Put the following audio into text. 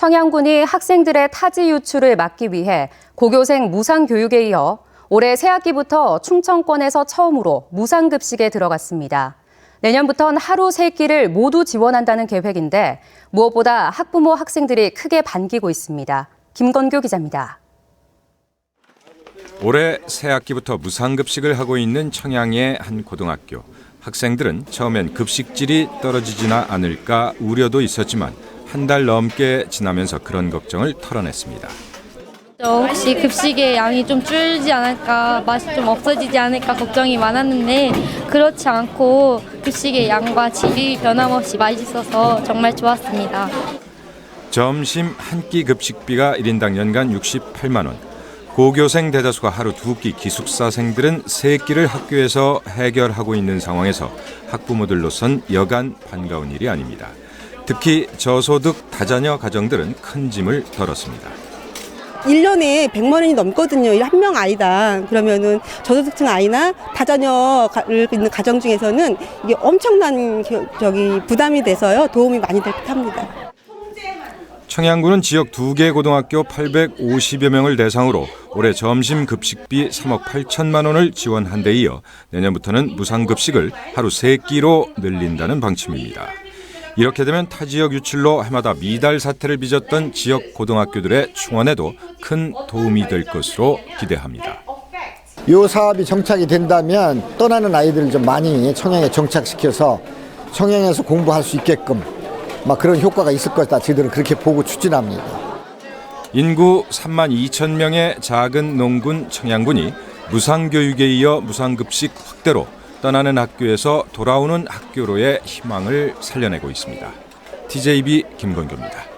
청양군이 학생들의 타지 유출을 막기 위해 고교생 무상 교육에 이어 올해 새학기부터 충청권에서 처음으로 무상급식에 들어갔습니다. 내년부턴 하루 세 끼를 모두 지원한다는 계획인데 무엇보다 학부모 학생들이 크게 반기고 있습니다. 김건교 기자입니다. 올해 새학기부터 무상급식을 하고 있는 청양의 한 고등학교. 학생들은 처음엔 급식질이 떨어지지나 않을까 우려도 있었지만 한 달 넘게 지나면서 그런 걱정을 털어냈습니다. 혹시 급식의 양이 좀 줄지 않을까, 맛이 좀 없어지지 않을까 걱정이 많았는데 그렇지 않고 급식의 양과 질이 변함없이 맛있어서 정말 좋았습니다. 점심 한 끼 급식비가 1인당 연간 68만 원. 고교생 대다수가 하루 두 끼 기숙사생들은 세 끼를 학교에서 해결하고 있는 상황에서 학부모들로선 여간 반가운 일이 아닙니다. 특히 저소득 다자녀 가정들은 큰 짐을 덜었습니다. 1년에 100만 원이 넘거든요. 한 명 아이당. 그러면은 저소득층 아이나 다자녀를 있는 가정 중에서는 이게 엄청난 겨- 저기 부담이 돼서요. 도움이 많이 될 듯합니다. 청양군은 지역 두 개 고등학교 850여 명을 대상으로 올해 점심 급식비 3억 8천만 원을 지원한 데 이어 내년부터는 무상급식을 하루 세 끼로 늘린다는 방침입니다. 이렇게 되면 타 지역 유출로 해마다 미달 사태를 빚었던 지역 고등학교들의 충원에도 큰 도움이 될 것으로 기대합니다. 이 사업이 정착이 된다면 떠나는 아이들을 좀 많이 청양에 정착시켜서 청양에서 공부할 수 있게끔 막 그런 효과가 있을 것이다. 저희들은 그렇게 보고 추진합니다. 인구 3만 2천 명의 작은 농군 청양군이 무상교육에 이어 무상급식 확대로 떠나는 학교에서 돌아오는 학교로의 희망을 살려내고 있습니다. TJB 김건교입니다.